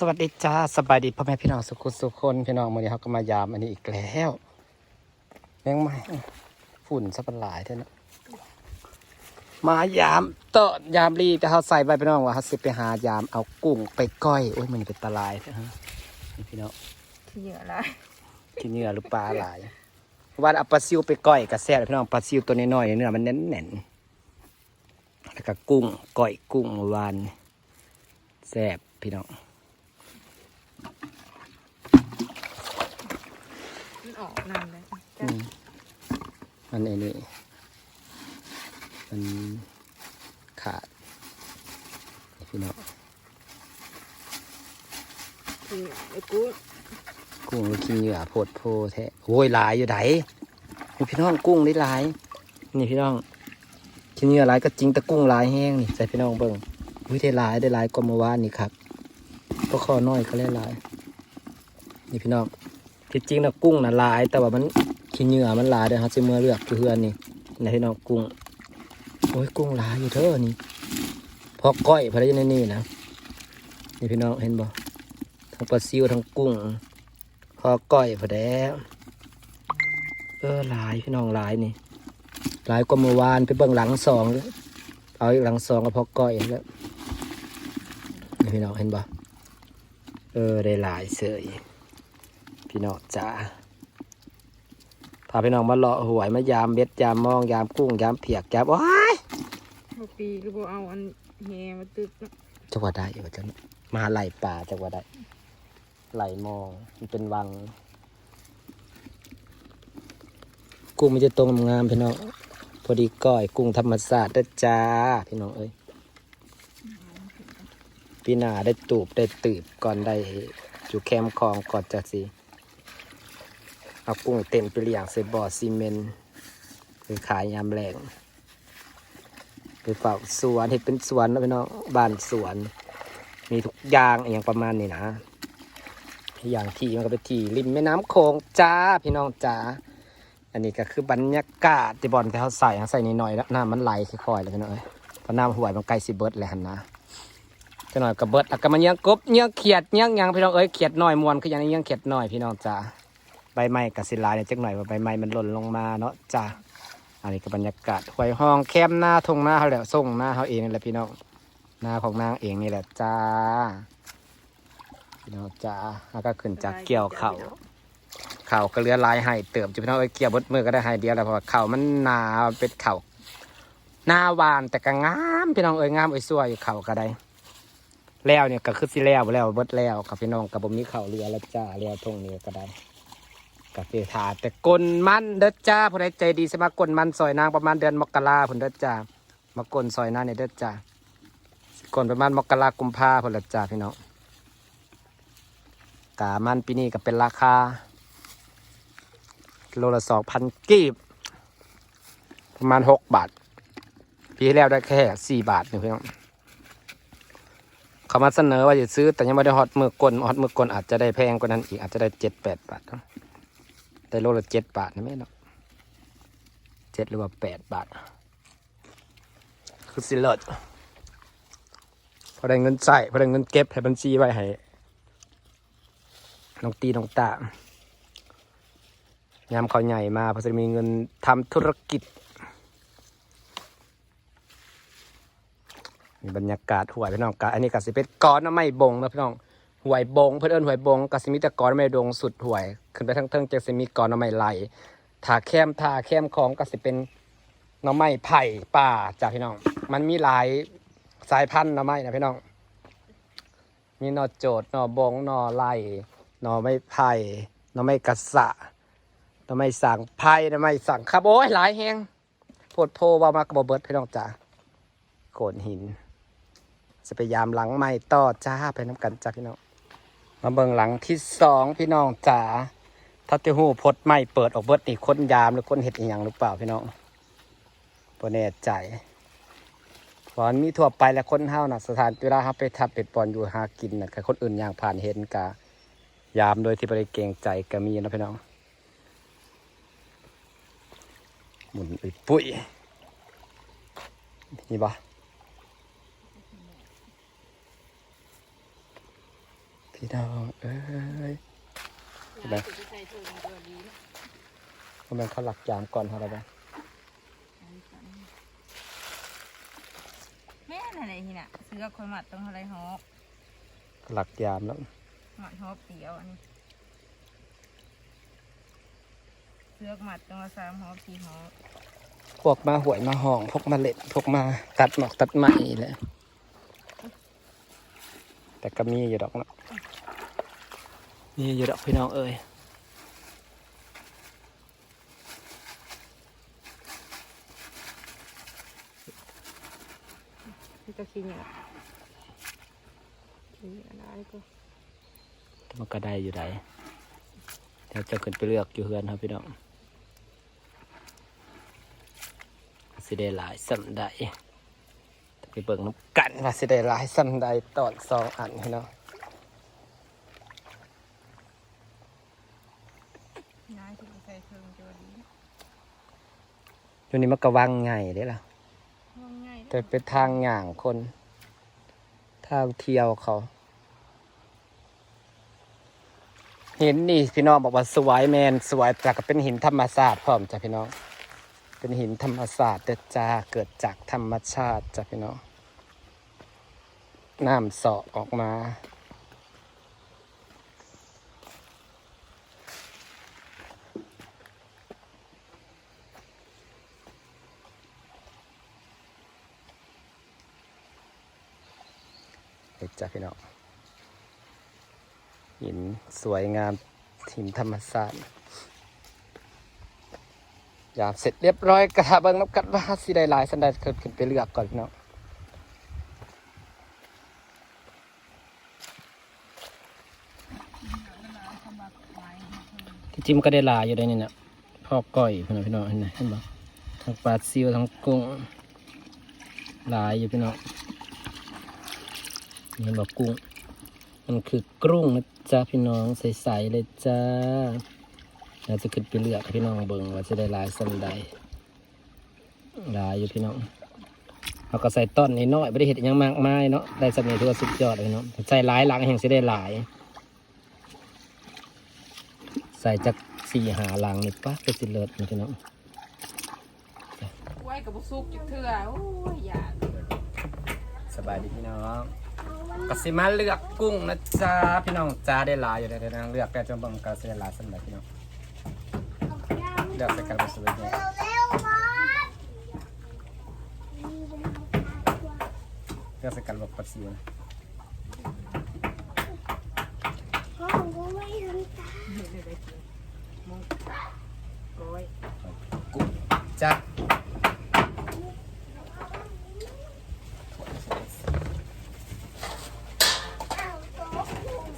สวัสดีจ้าสบายดีพ่อแม่พี่น้องสุขุสุขคนพี่น้องวันนี้เขาก็มายามอันนี้อีกแล้วแมงไม่ฝุ่นสับหลายเท่านั้นมายามเตอะยามรีแต่เขาใส่ใบพี่น้องว่าเขาสิไปหายามเอากุ้งไปก้อยโอ้ยมันเป็นตะลายเท่านั้นนี่พี่น้องที่เหยื่อละกินเนื้อหรือปลาหลายวันเอาปลาซิวไปก้อยกับแซ่บเลยพี่น้องปลาซิวตัวน้อยๆเนื้อมันแน่นๆแล้วก็กุ้งก้อยกุ้งเมื่อวานแซ่บพี่น้อง มัน ออกนั่นเลยอืมมันไอ้นี่มันขาดนี่พี่น้องที่ไอ้กูกุ้งลูกขี้เหงื่อโพดโพแท้โอ้ยหลายอยู่ไหนนี่พี่น้องกุ้งได้หลาย นี่พี่น้องขี้เหงื่อหลายก็จริงแต่กุ้งหลายแห้งนี่ใส่พี่น้องเบิ่งอุ้ยได้หลายได้หลายกว่าเมื่อวานนี่ครับก็คอน้อยก็เลยหลายนี่พี่น้อง ที่จริงนะกุ้งนะลาย แต่ว่ามันขี้เหงื่อมันลายเดี๋ยวเขาจะเมื่อเลือกคือเฮือนนี่ในี่พี่น้องกุ้งโอ้ยกุ้งลายอยู่เท่านี่พอก้อยพอได้ยินในนี่นะนี่พี่น้องเห็นบ่ทั้งปลาซิวทั้งกุ้งพอก้อยพอแล้วเออลายพี่น้องลายนี่ลายกว่าเมื่อวานไปเบิ่งหลังสองเอาอีกหลังสองก็พอก้อยแล้วนี่พี่น้องเห็นบ่เออได้ลายเสย พี่น้องจ๋าพาพี่น้องมาเลาะหวยมายามเบ็ดยามมองยามกุ้งยามเพียกยามว้ายพอปีก็บอกเอาอันแหมาตึกเนาะจังหวัดใดอยู่จังมาไหลป่าจังหวัดใดไหลมองมันเป็นวัง กุ้งมันจะตรงงามๆพี่น้องพอดีก้อยกุ้งธรรมศาสตร์เด้อจ้าพี่น้องเอ้ยปีหน้าได้ตูบได้ตืบก่อนได้อยู่แคมป์คลองก่อนจะสิ เอากุ้งเต็มไปเลี้ยงใส่บ่อซีเมนต์ไปขายยามแรงไปเฝ้าสวนเห็ดเป็นสวนนะพี่น้องบ้านสวน มีทุกอย่างอย่างประมาณนี้นะ อย่างที่มันก็เป็นที่ริมแม่น้ำโขงจ้าพี่น้องจ้าอันนี้ก็คือบรรยากาศที่บอลที่เขาใส่เขาใส่นิดหน่อยแล้วน้ำมันไหลค่อยๆเลยพี่น้องเอ้ยพราะน้ำห่วยมันใกล้สิเบิร์ดเลยหันนะจะหน่อยก็เบิดแล้วก็มันเงี้ยงกบเงี้ยงเขียดเงี้ยยังพี่น้องเอ้ยเขียดหน่อยมวนคือย่างเงี้ยเขียดหน่อยพี่น้องจ้า บไม้กับศิลาเนี่ยจักหน่อยว่าใบไม้มันหล่นลงมาเนาะจ้าอันนี้ก็บรรยากาศหวยห้องแคมหน้าทงหน้าเขาแหละส่งหน้าเขาเองนี่แหละพี่น้องหน้าของนางเองนี่แหละจ้าพี่น้องจ้าแล้วก็ขึ้นจากเกี่ยวเข่าเข่าก็เลือลายให้เติมจะพี่น้องเอ้ยเกี่ยวบดมือก็ได้ให้เดียวแล้วเพราะว่าเข่ามันหนาเป็นเข่าหน้าหวานแต่ก็งามพี่น้องเอ้ยงามไอ้ยสวยอยู่เข่าก็ได้แล้วเนี่ยก็คือสิแล้วแล้วเบิดแล้วกับพี่น้องกับผมมีเข่าเรือแล้วจ้าเรือทงนี้ก็ได้ กเสียถาแต่กลมันเด้อจ้าผู้ใดใจดีสมัครกลมันซอยนางประมาณเดือนมกราพุ่นเด้อจ้ามากลซอยนางเนี่ยเด้อจ้ากลประมาณมกรากุมภาพุ่นละจ้าพี่น้องกามันปีนี้ก็เป็นราคาโลละสองพันกีบ ประมาณหกบาทปีที่แล้วได้แค่สี่บาทนี่พื่น้อนเขามาเสนอว่าจะซื้อแต่ยังไม่ได้ฮอตมือกลฮอตมือกลอาจจะได้แพงกว่านั้นอีกอาจจะได้เจ็ดแปดบาท เนาะได้โลละเจ็ดบาทนะแม่เนาะเจ็ดหรือว่าแปดบาท คือสิเลิศพอได้เงินใส่พอได้เงินเก็บให้บัญชีไว้ให้น้องตีน้องตายามเขาใหญ่มาเพอจะมีเงินทำธุรกิจ มีบรรยากาศหวยพี่น้องกะอันนี้กสิเป็นก้อนน้ำไม่บงนะพี่น้อง หวยบง เพื่อนเอิญหวยบงกสิมีแต่ก้อนไม่ดงสุดหวย ขึ้นไปทั้งเทิงจะสิมีก้อนน้ำไม่ไหลถาแคมถาแคมของกสิเป็นน้ำไม้ไผ่ป่าจ้าพี่น้อง มันมีหลายสายพันธุ์น้ำไม้นะพี่น้อง มีนอโจดนอบงนอไลหนอไม้ไผ่นอไม้กระสะทำไมสั่งไพ่ทำไมสั่งครับโอ้ยหลายแหงโพดโพว่ามากระบเบิดพี่น้องจ๋าโขนหินจะไปยามหลังใหม่ต่อจ้าไปน้ำกันจ้าพี่น้อง มาเบิ่งหลังที่สองพี่น้องจ๋าถ้าเตหูพดใหม่เปิดออกเบิดนี่คนยามหรือค้นเห็ดอีหยังหรือเปล่าพี่น้องบ่แน่ใจพรมันมีทั่วไปแล้วคนเฮานะสถานเวลาเฮาไปทับเป็ดปอนอยู่หากินน่ะกับคนอื่นอย่างผ่านเห็นกะยามโดยที่บ่ได้เกรงใจก็มีนะพี่น้องหมุนไปปุ้ยนี่ป พพี่น้องเอ้ยยายจะใส่ถุงตัวดีทำไมเขาหลักยามก่อนเขาแล้วบ้างแม่ไหนๆที่น่ะเสื้อคนหมัดตรงอะไรฮอปหลักยามแล้วหมัดฮอปเดียวอันนี้เสื้อหมัดตรงละสามฮอปสี่ฮอปพวกมาหวยมาห้องพวกมาเล็ดพวกมาตัดหมอกตัดไม้นี่แหละแต่ก็มีอยู่ดอกเนาะ มีอยู่ดอกพี่น้องเอ้ยที่ตะคิงเนี่ยคิงอะไรก็มันก็ได้อยู่ไดเดี๋ยวจะขึ้นไปเลือกอยู่เฮือนครับพี่น้องสิได้หลายสัมใดไปเบิ่งน้ำกันว่าสิได้หลายสัมใดตอนสองอันพี่น้อง นายที่ใส่ถุงตัวดี อยู่นี่มันก็วังไงได้ล่ะง่ายง่ายแต่เป็นทางย่างคนทางเที่ยวเขาเห็นนี่พี่น้องบอกว่าสวยแมนสวยแต่ก็เป็นหินธรรมศาสตร์พร้อมจ้ะพี่น้อง เป็นหินธรรมศาสตร์เด็ดจ้าเกิดจากธรรมชาติจ้ะพี่น้อง น้ำเสาะออกมา เด็ดจ้ะพี่น้อง หิน สวยงามหินธรรมศาสตร์ยามเสร็จเรียบร้อยกระทะเบิ้งน้ำกัดว่าสิได้หลายสันใดเกิดขึ้นไปเลือกก่อนพี่น้องที่จริงมันก็ได้หลายอยู่ได้นี่นะพ่อก้อยพี่น้องพี่น้องเห็นไหมเห็นบ่ทั้งปลาซิวทั้งกุ้งหลายอยู่พี่น้องเห็นบ่กุ้ง มันคือกรุ้งนะ จ๊ะพี่น้องใสๆเลยจ้าเราจะขึ้นไปเลือกให้พี่น้องเบิ่งว่าจะได้หลายสันใดหลายอยู่พี่น้องเราก็ใส่ต้นนิดน้อยไม่ได้เห็ดหยังมากมายเนาะได้สำเนียงที่ว่าสุดยอดเลยเนาะใส่หลายหลังแห่งสิได้หลาย ใส่จากสี่หาหลังนี่ปั๊บก็สิเลิศนะพี่น้องไว้กับบุซุกจุดเถื่อโอ้ยอยากสบายดีพี่น้อง ก็สิมาเลือกกุ้งนะจ๊ะพี่น้องจ้าได้หลายอยู่เลยนะเลือกแต่จนบิ่งก็สิได้หลายสันใดพี่น้องเลือกใส่กันไปสวยเนี่ยเลือกใส่กันแบบปัดซิวนะมอย กุ้งจ้า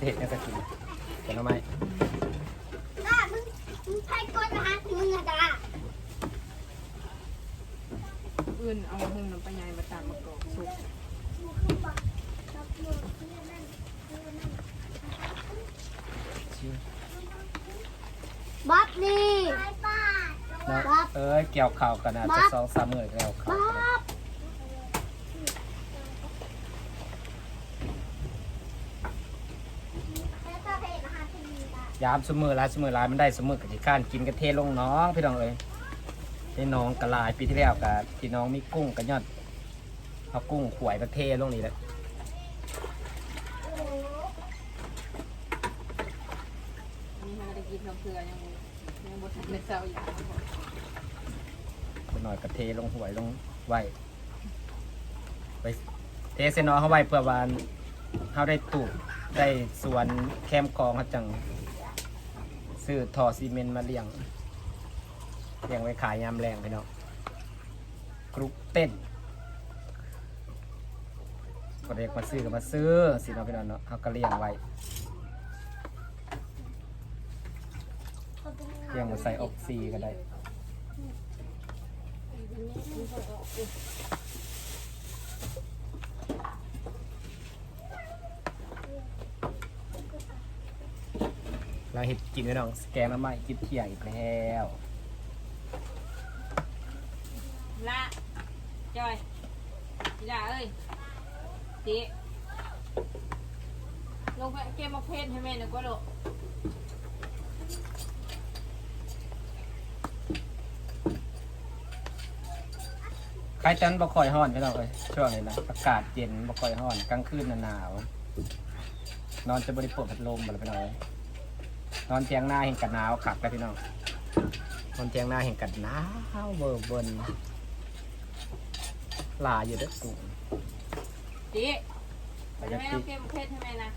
เห็ดเนี่ยจะกินเป็นทำไม อื่นเอาหุ่งน้ำปลาใหญ่มาตามมากรอกสุกบ๊อบนี่นะเอ้ยเกี่ยวข่าวกันนะจะสองสามมือเกี่ยวข่าวบับยามสมือลายสมือลายมันได้สมือกับที่ข้านกินกระเทลงน้องพี่น้องเอ้ย ให้น้องกระลายปีที่แล้วกับพี่น้องมีกุ้งกับยอดเอากุ้งขวายประเทลงนี่แหละอันนี้มันได้กินน้ำเกลือยังยังบดทันในเซาอย่างไปหน่อยกระเทลงหวยลงไว้ไปเทเซนอเขาไว้เพื่อวานเขาได้ตูบได้สวนแคมกองเขาจังซื้อทอซีเมนต์มาเลี้ยง เลี้ยงไว้ขายยามแรงพี่น้องกรุ๊ปเต้นก็เด็กมาซื้อก็มาซื้อสิเน้องพี่น้องเนาะเขาก็เลี้ยงไว้เลี้ยงมาใส่ออกซีก็ได้เราเห็ดกินไว้น้องสแกงน้ำมันกินเที่ยงอีกแล้ว ละจอยจีละเอ้ยตีลงไปเกมมาเพศให้แม่หนึ่งก็โดใครจันบ่คอยห้อนพี่น้องเอ้ยช่วงนี้นะอากาศเย็นบ่คอยห้อนกลางคืนน่ะหนาว นอนจะบริโภคพัดลมบ่ล่ะพี่น้องเอ้ยนอนเตียงหน้าเห็นกันหนาวขับแล้วพี่น้องนอนเตียงหน้าเห็นกันหนาวเบอร์เบน ลาอยู่เด้อกุ้งจีไปให้แม่เอาเกมมาเพศให้แม่นะ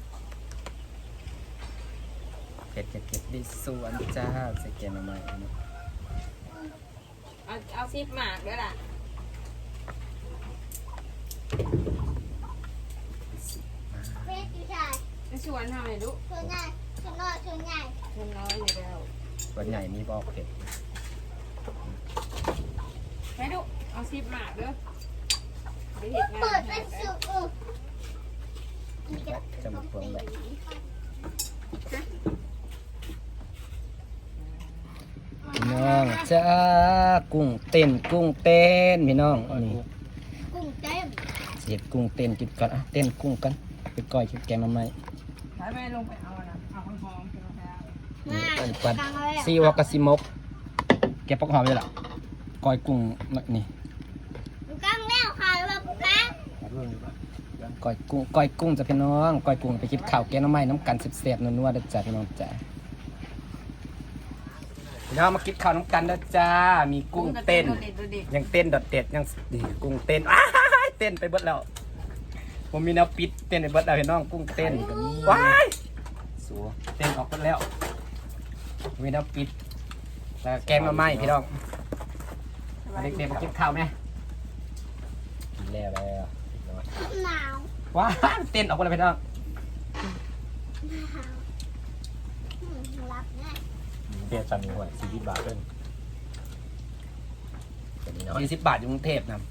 เก็บเก็บเก็บดิสวนจ้าใส่เกมมาใหม่นะเอาเอาซีบหมากด้วยล่ะเพชรอยู่ชายไปชวนทำไมลูกชวนใหญ่ชวนน้อยชวนใหญ่ชวนน้อยอยู่แล้ววันใหญ่มีบอกเผ็ดไปลูกเอาซีบหมากเด้อ ไปเห็ดงานเปิดเป็นสุกอือจะมาพวงแบบพี่น้องจ้ากุ้งเต้นกุ้งเต้นพี่น้องอันนี้กุ้งเต็มเสียบกุ้งเต้นกินก่อนอะเต้นกุ้งกันไปก้อยกินแกงมาใหม่ไปแม่ลงไปเอานะเอาหอมๆเป็นแล้ง่ายอันปัดครั้งแรกซีวากาซิมกแกะปักหอมเลยล่ะก้อยกุ้งนี่ ครั้งแล้วค่ะแบบครั้ง ก้อยกุ้งก้อยกุ้งจะพี่น้องก้อยกุ้งไปกินข้าวแกงน้ำไม้น้ำกันเสียบๆนัวๆเด้อจ้าพี่น้องจ้าพี่น้องมากินข้าวน้ำกันเด้อจ้า มีกุ้งเต้นเด็ดเด็ดยังเต้นดอดเด็ดยังดีกุ้งเต้นอ้ายเต้นไปเบิดแล้วผมมีแนวปิดเต้นไปเบิดแล้วพี่น้องกุ้งเต้นว้ายสัวเต้นออกเบิดแล้วมีแนวปิดแล้วแกงมาไหมพี่น้องเด็กๆมากินข้าวไหมกินแล้วแล้วหนาว ว้ายเต้นออกไปเลยพี่น้องอืมรับง่ายเทียบซันหัวสี่สิบบาทเพิ่นเป็นน้อยสี่สิบบาทอยู่กรุงเทพนะ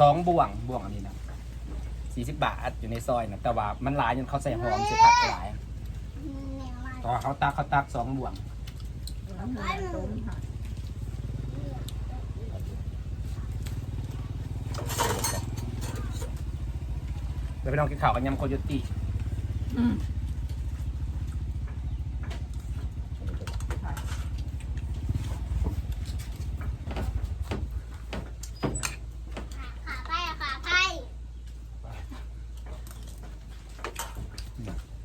สองบ่วงบ่วงอันนี้นะสี่สิบบาทอยู่ในซอยนะแต่ว่ามันหลายจนเขาใส่หอมใส่ผักหลายอืมแนวอะไรต่อเขาตักเขาตักสองบ่วงต้มค่ะ ดี๋ยวไปลองกินข้าวกันยำโคโยตี้อืมขาไปอะขาไป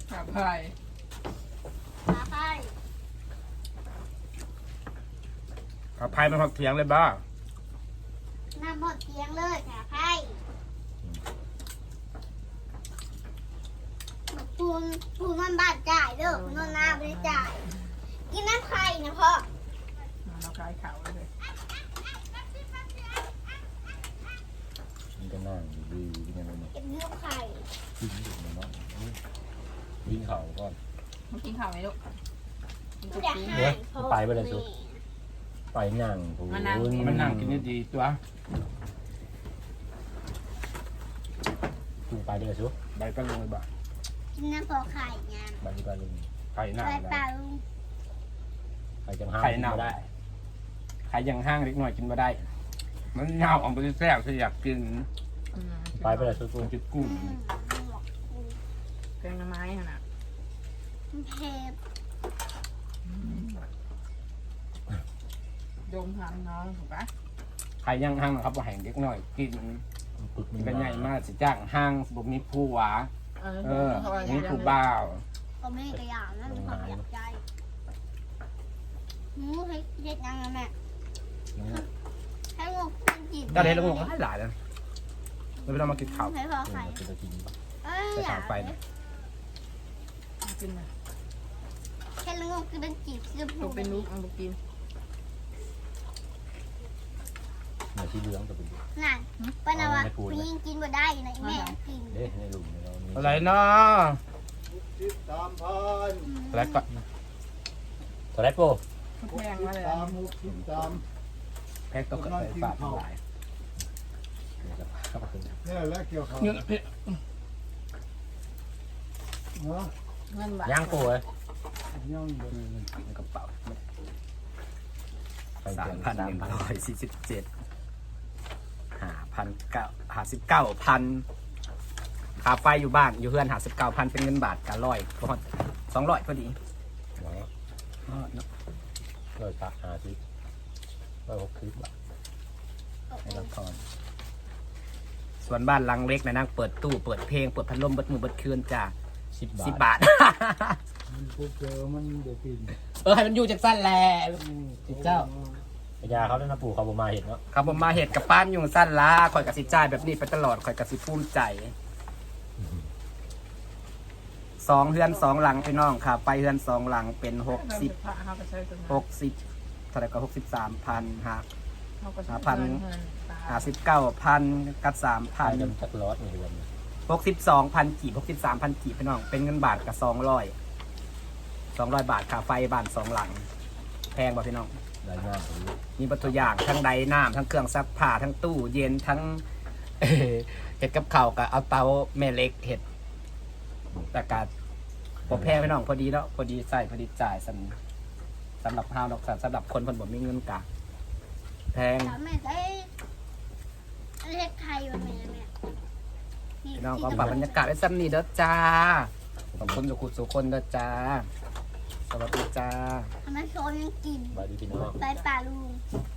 ขาพายขาไปข้าวพายมันหอมเถียงเลยบ้าน้ำหมดเตียงเลยขา ไปปูนปูนมันบาดจ่ายเด้อนอนน้ำไม่ได้จ่าย กินน้ำไข่นะพ่อเราคลายเขาเลยมันก็นั่งดีๆอย่างนั้นกินน้ำไข่วิ่งอยู่ในน้องวิ่งเข่าก่อนมากินข้าวไหมลูกกินตุ๊กอยากกี้ให้พ่อไปไปเลยสุไปนั่งพูมานั่งกิมันนั่งกินดีๆตัวกูไปได้เลยสุใบปลาลงเลยบ้า กินน้ำพอไข่ยามไปที่ไปลุงไข่หน้าไปได้เปล่าลุงไปจังห้าไข่หน้าไม่ได้ได้ไข่ยังห้างเล็กหน่อยกินมาได้ มันเงาออกไปแซ่บคืออยากกินไปไปเลยสุกุ้กูงจุดกุ้งอืมแกงน้ำไม้ขนาดมันเผ็ดดมทำน้องถูกปะไข่ยังห้างนะครับว่าแห่งเล็กหน่อย กินปึกกันใหญ่มากสิจ้างห้างสมมีผู้หวา เออเออเขาว่านี่อย่างผู้นั้นบ่าวก็ไม่กระยานั่นความอยากใจหมูเฮ็ดเฮ็ดยังไงแม่ให้ลูกกินจีบก็ได้ลงก็ให้หลายแล้วเราไปลองมากินข้าวให้พอไข่จะจะกินปะเอ้ยจะอยาขากไปนะกินนะแค่ลูกกินจีบซื้อตัผูวเป็นลูกเอาไปกินเหนือที่เหลืองจะเป็นนั่นปนาวะผู้หญิงกินบ่ได้นะแม่กินเด้ในลุงในเรานี่ อะไรเนาะอะไรก็ตัวไรโป้แพงมาเลยตามมุกกินตามแพ็กตกกระใส่ปากหลายเข้ามาขึ้นเนี่ยแหละเกี่ยวเขาเนื้อเผ็ดเนาะเงินบาทย่างโป้เลยย่องเลยกระเป๋าไปสาเดืมอนพันหสามนึ่งพันร้อยสี่สิบเจ็ดห้าพันเก้าห้าสิบเก้าพัน ค่าไฟอยู่บ้านอยู่เฮือนหาสิบเก้าพันเป็นเงินบาทกันร้อยพอสองร้อยพอดีเนาะอ๋อเนาะร้อยปะห้าสิบร้อยหกสิบบาทให้ละครส่วนบ้านหลังเล็กนะนั่งเปิดตู้เปิดเพลงเปิดพัดลมเบิดมือเบิดคืนจ้าสิบบาทสิบบาท มันปุ๊บเจอมันเดี๋ยวกินเออให้มันอยู่จากสั้นแหละสิเจ้ายาเขาได้นะปู่เขาบมาเห็นเนาะครับผมมาเหตุกับป้านยุงสั้นละข่อยกับสิจ่ายแบบนี้ไปตลอดข่อยกับสิภูมิใจ สองเฮือนสองหลังพี่น้องค่ะ ไปเฮือนสองหลังเป็นหกสิบพระเขาก็ใช้ตัวนั้นหกสิบเท่าไหร่ก็หกสิบสามพันหาเขาก็ใช้หาพันเงินตาหาสิบเก้าพันกับสามไปพันกันสักร้อยนี่วันนี้หกสิบสองพันกีบหกสิบสามพันกีบพี่น้อง เป็นเงินบาทกับสองร้อยสองร้อยบาทค่าไฟบ้านสองหลัง แพงป่ะพี่น้องได้งานตรงนี้มีประตูอย่างทั้งไดน้ำทั้งเครื่องซักผ้าทั้งตู้เย็นทั้งเอ่อเห็ดกับข้าวกับเอาเตาแม่เหล็กเห็ด แต่การพอแพงพี่น้องพอดีแล้วพอดีใส่พอดีจ่ายสำสำหรับห้าวดอกสันสำหรับคนคนบ่มีเงินกะแพงแล้วแม่ได้เรียกไทยวันแม่แม่พี่น้องก็ปรับบรรยากาศไว้ซ้ำนี่เด้อจ้าขอบคุณสุขุสุคนเด้อจ้า สวัสดีจ้าทำไมโซนยังกิน บายดีพี่น้อง ไปป่าลุงบ